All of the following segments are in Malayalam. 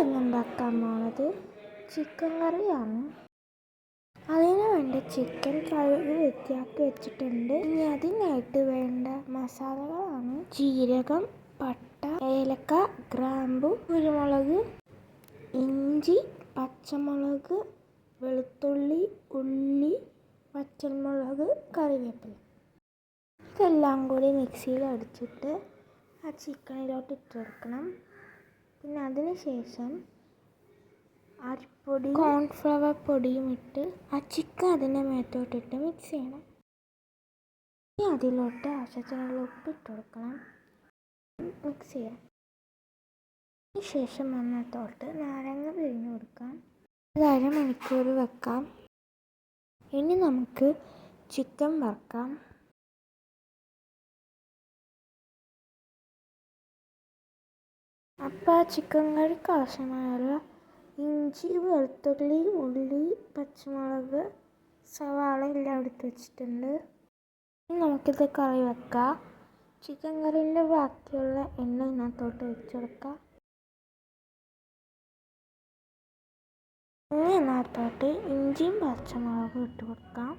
ഇന്ന് ഉണ്ടാക്കാൻ പോണത് ചിക്കൻ കറിയാണ്. അതിന് വേണ്ട ചിക്കൻ കഴുകി വൃത്തിയാക്കി വെച്ചിട്ടുണ്ട്. ഇനി അതിനായിട്ട് വേണ്ട മസാലകളാണ് ജീരകം പട്ട ഏലക്ക ഗ്രാമ്പു കുരുമുളക് ഇഞ്ചി പച്ചമുളക് വെളുത്തുള്ളി ഉള്ളി പച്ചമുളക് കറിവേപ്പില. ഇതെല്ലാം കൂടി മിക്സിയിൽ അടിച്ചിട്ട് ആ ചിക്കനിലോട്ട് ഇട്ട് കൊടുക്കണം. പിന്നെ അതിന് ശേഷം അരിപ്പൊടി കോൺഫ്ലവർ പൊടിയും ഇട്ട് ആ ചിക്കൻ അതിന്റെ മേത്തോട്ടിട്ട് മിക്സ് ചെയ്യണം. ഇനി അതിലോട്ട് ആവശ്യത്തിനുള്ള ഉപ്പ് ഇട്ട് കൊടുക്കണം. മിക്സ് ചെയ്യാം. ശേഷം അതിനകത്തോട്ട് നാരങ്ങ പിഴിഞ്ഞു കൊടുക്കാം. ഒരു അരമണിക്കൂർ വെക്കാം. ഇനി നമുക്ക് ചിക്കൻ വറക്കാം. അപ്പോൾ ആ ചിക്കൻ കറിക്ക് ആവശ്യമായുള്ള ഇഞ്ചി വെളുത്തുള്ളി ഉള്ളി പച്ചമുളക് സവാള എല്ലാം എടുത്ത് വെച്ചിട്ടുണ്ട്. നമുക്കിത് കറി വെക്കാം. ചിക്കൻ കറീന്റെ ബാക്കിയുള്ള എണ്ണ ഇതിനകത്തോട്ട് ഒഴിച്ചു കൊടുക്കാം. ഇനി ഇതിനകത്തോട്ട് ഇഞ്ചിയും പച്ചമുളകും ഇട്ട് കൊടുക്കാം.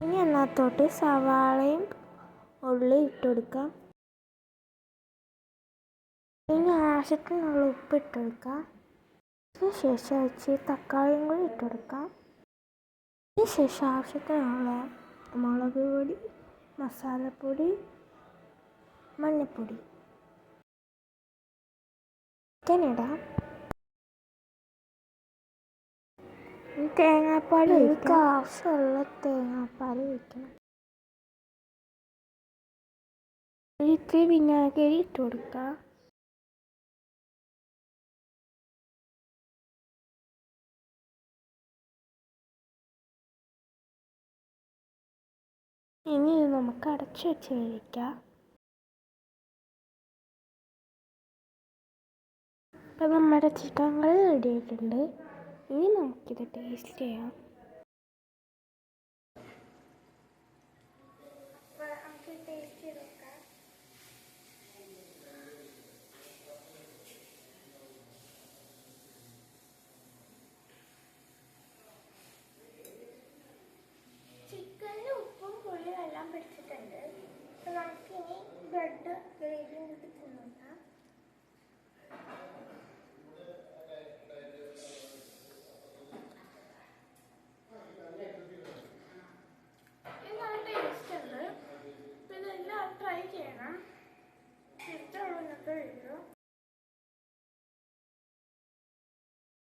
ഇനി ഇതിനകത്തോട്ട് സവാളയും ഉള്ളി ഇട്ട് കൊടുക്കാം ഇനി ആവശ്യത്തിനുള്ള ഉപ്പ് ഇട്ട് കൊടുക്കാം അതിന് ശേഷം ഇച്ചിരി തക്കാളിയും കൂടി ഇട്ട് കൊടുക്കാം അതിന് ശേഷം ആവശ്യത്തിനുള്ള മുളക് പൊടി മസാലപ്പൊടി മഞ്ഞൾപ്പൊടി ചിക്കനിടാം തേങ്ങാപ്പാൽ ഒഴിക്കുക ആവശ്യമുള്ള തേങ്ങാപ്പാൽ ഒഴിക്കണം. ഇത്തിരി വിനാഗിരി ഇട്ട് ഇനി ഇത് നമുക്ക് അടച്ചു വെച്ച് കഴിക്കാം ഇപ്പം നമ്മുടെ ചിക്കൻ കറി റെഡി ആയിട്ടുണ്ട്. ഇനി നമുക്കിത് ടേസ്റ്റ് ചെയ്യാം. నాకు బ్రెడ్ గ్రేవింగ్ తిన్నాక